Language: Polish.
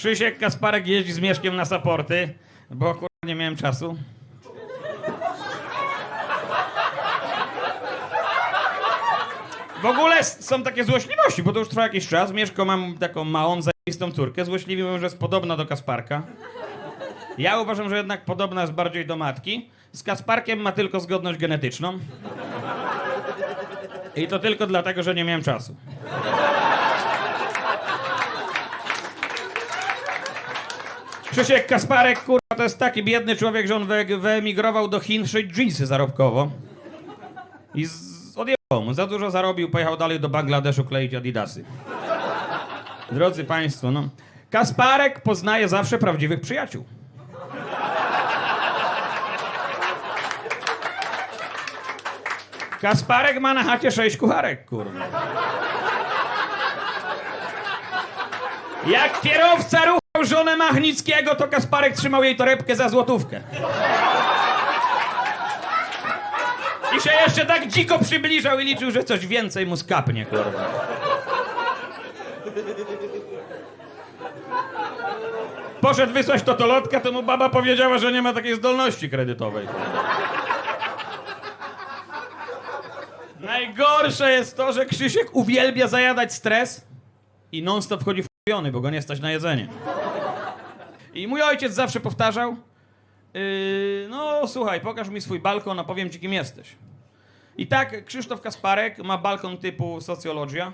Krzysiek Kasparek jeździ z Mieszkiem na saporty, bo kurwa nie miałem czasu. W ogóle są takie złośliwości, bo to już trwa jakiś czas. Mieszko mam taką małą, zajebistą córkę. Złośliwi mówią, że jest podobna do Kasparka. Ja uważam, że jednak podobna jest bardziej do matki. Z Kasparkiem ma tylko zgodność genetyczną. I to tylko dlatego, że nie miałem czasu. Krzysiek Kasparek, kurwa, to jest taki biedny człowiek, że on wy, wyemigrował do Chin szyć dżinsy zarobkowo. I odjechał. Za dużo zarobił, pojechał dalej do Bangladeszu kleić adidasy. Drodzy Państwo, no. Kasparek poznaje zawsze prawdziwych przyjaciół. Kasparek ma na chacie sześć kucharek, kurwa. Jak kierowca żonę Machnickiego, to Kasparek trzymał jej torebkę za złotówkę. I się jeszcze tak dziko przybliżał i liczył, że coś więcej mu skapnie, kurwa. Poszedł wysłać totolotka, to mu baba powiedziała, że nie ma takiej zdolności kredytowej. Najgorsze jest to, że Krzysiek uwielbia zajadać stres i non-stop wchodzi w bo go nie stać na jedzenie. I mój ojciec zawsze powtarzał, yy, no słuchaj, pokaż mi swój balkon, a powiem ci kim jesteś. I tak Krzysztof Kasparek ma balkon typu socjologia.